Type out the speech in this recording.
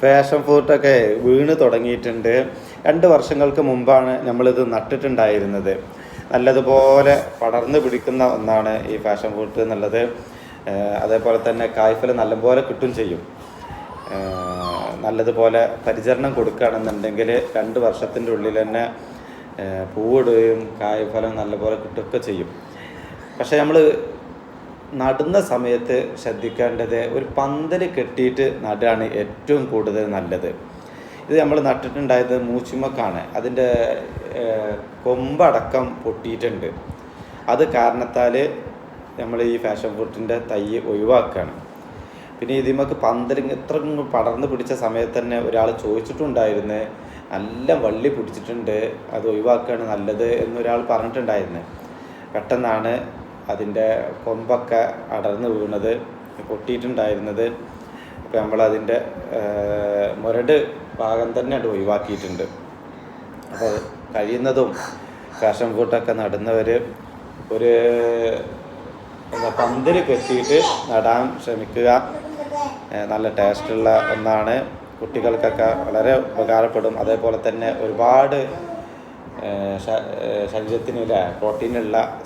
Fashion ഫ്രൂട്ടൊക്കെ വീണ് തുടങ്ങിയിട്ടുണ്ട്. രണ്ട് വർഷങ്ങൾക്ക് മുമ്പാണ് നമ്മളിത് നട്ടിട്ടുണ്ടായിരുന്നത്. നല്ലതുപോലെ പടർന്ന് പിടിക്കുന്ന ഒന്നാണ് ഈ ഫാഷൻ ഫ്രൂട്ട് എന്നുള്ളത്. അതേപോലെ തന്നെ കായ്ഫല നല്ലപോലെ കിട്ടും ചെയ്യും. നല്ലതുപോലെ പരിചരണം കൊടുക്കുകയാണെന്നുണ്ടെങ്കിൽ രണ്ട് വർഷത്തിന്റെ ഉള്ളിൽ തന്നെ പൂവിടുകയും കായ്ഫലം നല്ലപോലെ കിട്ടുകയൊക്കെ ചെയ്യും. പക്ഷേ നമ്മൾ നടുന്ന സമയത്ത് ശ്രദ്ധിക്കേണ്ടത് ഒരു പന്തൽ കെട്ടിയിട്ട് നടാണ് ഏറ്റവും കൂടുതൽ നല്ലത്. ഇത് നമ്മൾ നട്ടിട്ടുണ്ടായത് മൂച്ചുമക്കാണ്. അതിന്റെ കൊമ്പടക്കം പൊട്ടിയിട്ടുണ്ട്. അത് കാരണത്താൽ നമ്മൾ ഈ ഫാഷൻ ഫ്രൂട്ടിന്റെ തൈ ഒഴിവാക്കുകയാണ് പിന്നെ ഇതിമക്ക് പന്തൽ ഇത്ര പടർന്ന് പിടിച്ച സമയത്ത് തന്നെ ഒരാൾ ചോദിച്ചിട്ടുണ്ടായിരുന്നു നല്ല വള്ളി പിടിച്ചിട്ടുണ്ട് അത് ഒഴിവാക്കുകയാണ് നല്ലത് എന്നൊരാൾ പറഞ്ഞിട്ടുണ്ടായിരുന്നു. പെട്ടെന്നാണ് അതിന്റെ കൊമ്പൊക്കെ അടർന്ന് വീണത് പൊട്ടിയിട്ടുണ്ടായിരുന്നത്. അപ്പോൾ നമ്മളതിന്റെ മുരട് ഭാഗം തന്നെ അത് ഒഴിവാക്കിയിട്ടുണ്ട്. അപ്പോൾ കഴിയുന്നതും കാഷം കൂട്ടൊക്കെ നടുന്നവർ ഒരു എന്താ പന്തൽ കെട്ടിയിട്ട് നടാൻ ശ്രമിക്കുക. നല്ല ടേസ്റ്റുള്ള ഒന്നാണ്. കുട്ടികൾക്കൊക്കെ വളരെ ഉപകാരപ്പെടും. അതേപോലെ തന്നെ ഒരുപാട് ഏഹ് ശ- ഏഹ് ശരീരത്തിനുള്ള പ്രോട്ടീനുള്ള